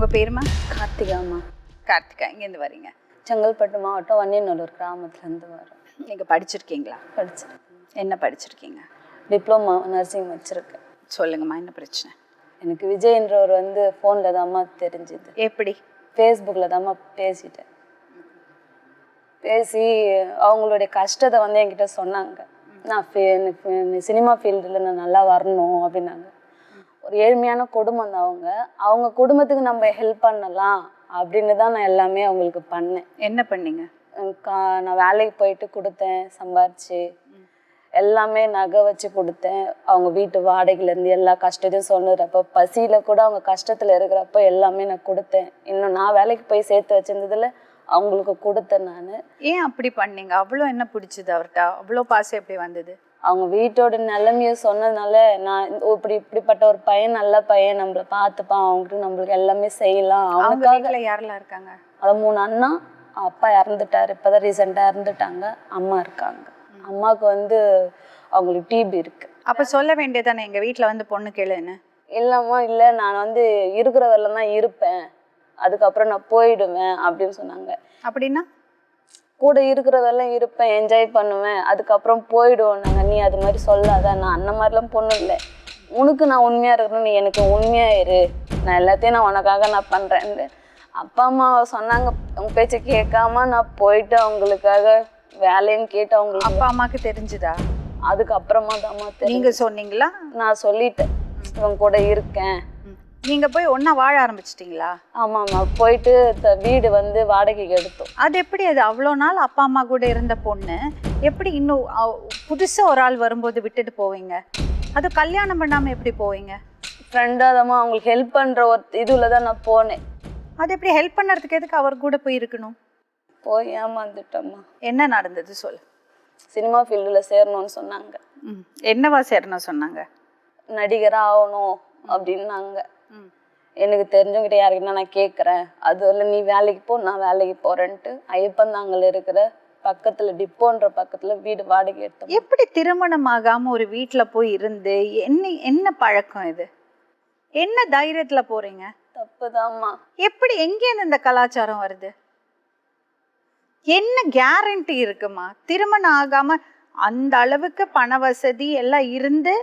பேருமா? கார்த்திகாமா கார்த்திகா இங்கேருந்து வரீங்க. செங்கல்பட்டு மாவட்டம் வன்னியநல்லூர் கிராமத்துலேருந்து வரோம். நீங்கள் படிச்சிருக்கீங்களா? படிச்சிருக்கேன். என்ன படிச்சிருக்கீங்க? டிப்ளமா நர்சிங் வச்சுருக்கேன். சொல்லுங்கம்மா என்ன பிரச்சனை? எனக்கு விஜய்ன்றவர் வந்து ஃபோனில் தாம்மா தெரிஞ்சுது. எப்படி? ஃபேஸ்புக்கில் தாம்மா பேசிட்டேன். பேசி அவங்களுடைய கஷ்டத்தை வந்து என்கிட்ட சொன்னாங்க. நான் ஃபே- எனக்கு சினிமா ஃபீல்டில் நான் நல்லா வரணும் அப்படின்னாங்க. ஒரு ஏழ்மையான குடும்பம் தான் அவங்க. அவங்க குடும்பத்துக்கு நம்ம ஹெல்ப் பண்ணலாம் அப்படின்னு தான் நான் எல்லாமே அவங்களுக்கு பண்ணேன். என்ன பண்ணீங்க? நான் வேலைக்கு போயிட்டு கொடுத்தேன் சம்பாரிச்சு. எல்லாமே நகை வச்சு கொடுத்தேன். அவங்க வீட்டு வாடகையிலேருந்து எல்லா கஷ்டத்தையும் சொன்னதுறப்ப பசியில் கூட அவங்க கஷ்டத்தில் இருக்கிறப்ப எல்லாமே நான் கொடுத்தேன். இன்னும் நான் வேலைக்கு போய் சேர்த்து வச்சிருந்ததுல அவங்களுக்கு கொடுத்தேன் நான். ஏன் அப்படி பண்ணீங்க? அவ்வளோ என்ன பிடிச்சது அவர்கிட்ட அவ்வளோ பாசம் எப்படி வந்தது? அவங்க வீட்டோட நிலைமைய சொன்னதுனால நான் இப்படி இப்படிப்பட்ட ஒரு பையன் நல்ல பையன் நம்மள பார்த்துப்பான் அவங்களுக்கு நம்மளுக்கு எல்லாமே செய்யலாம். அவனுக்காக யாரெல்லாம் இருக்காங்க? அது மூணு அண்ணா அப்பா இறந்துட்டாரு. இப்போதான் ரீசெண்டாக இறந்துட்டாங்க. அம்மா இருக்காங்க. அம்மாவுக்கு வந்து அவங்களுக்கு டிபி இருக்கு. அப்போ சொல்ல வேண்டியதானே எங்கள் வீட்டில் வந்து பொண்ணு கேளுன்னு. இல்லைம்மா இல்லை. நான் வந்து இருக்கிற தான் இருப்பேன். அதுக்கப்புறம் நான் போயிடுவேன் அப்படின்னு சொன்னாங்க. அப்படின்னா? கூட இருக்கிற வரலாம் இருப்பேன் என்ஜாய் பண்ணுவேன். அதுக்கப்புறம் போயிடுவோம் நாங்கள் நீ அது மாதிரி சொல்லாத. நான் அந்த மாதிரிலாம் பொண்ணு இல்லை. உனக்கு நான் உண்மையாக இருக்கணும். நீ எனக்கு உண்மையாக இரு. நான் எல்லாத்தையும் நான் உனக்காக நான் பண்ணுறேன்னு அப்பா அம்மா சொன்னாங்க. உங்க பேச்சை கேட்காம நான் போயிட்டு அவங்களுக்காக வேலையும் கேட்டு அவங்களுக்கு அப்பா அம்மாவுக்கு தெரிஞ்சுதா? அதுக்கப்புறமா தாம்மா தெரியும். நீங்க சொன்னீங்களா? நான் சொல்லிட்டேன். இவங்க கூட இருக்கேன். ம். நீங்க போய் ஒண்ணா வாழ ஆரம்பிச்சிட்டீங்களா? ஆமாம்மா போயிட்டு வீடு வந்து வாடகைக்கு எடுத்தோம். அது எப்படி அது அவ்வளோ நாள் அப்பா அம்மா கூட இருந்த பொண்ணு? எப்படி இன்னும் அவ- புதுசா ஒரு ஆள் வரும்போது விட்டுட்டு போவீங்க? அது கல்யாணம் பண்ணாம எப்படி போவீங்க? ஃப்ரெண்டாக தான் அவங்களுக்கு ஹெல்ப் பண்ணுற ஒரு இதுல தான் நான் போனேன். அது எப்படி ஹெல்ப் பண்ணறதுக்கு எதுக்கு அவர் கூட போய் இருக்கணும்? போய் ஏமாந்துட்டேம்மா. என்ன நடந்தது சொல்லு. சினிமா ஃபீல்டில் சேரணும்னு சொன்னாங்க. ம். என்னவா சேரணும் சொன்னாங்க? நடிகராக ஆகணும் அப்படின்னாங்க. எனக்கு தெரிஞ்சவங்கிட்ட யாருக்கிட்ட நான் கேட்குறேன் அது இல்லை நீ வேலைக்கு போ நான் வேலைக்கு போகிறேன்ட்டு ஐயப்பந்தாங்கல் இருக்கிற பக்கத்தில் டிப்போன்ற பக்கத்தில் வீடு வாடகை எடுத்தோம் எப்படி திருமணம் ஆகாம ஒரு வீட்ல போய் இருந்து என்ன என்ன பழக்கம் இது? என்ன தைரியத்துல போறீங்க? தப்புதாம்மா. எப்படி எங்கேருந்து இந்த கலாச்சாரம் வருது? என்ன கேரண்டி இருக்குமா? திருமணம் ஆகாம அந்த அளவுக்கு பண வசதி எல்லாம் இருந்து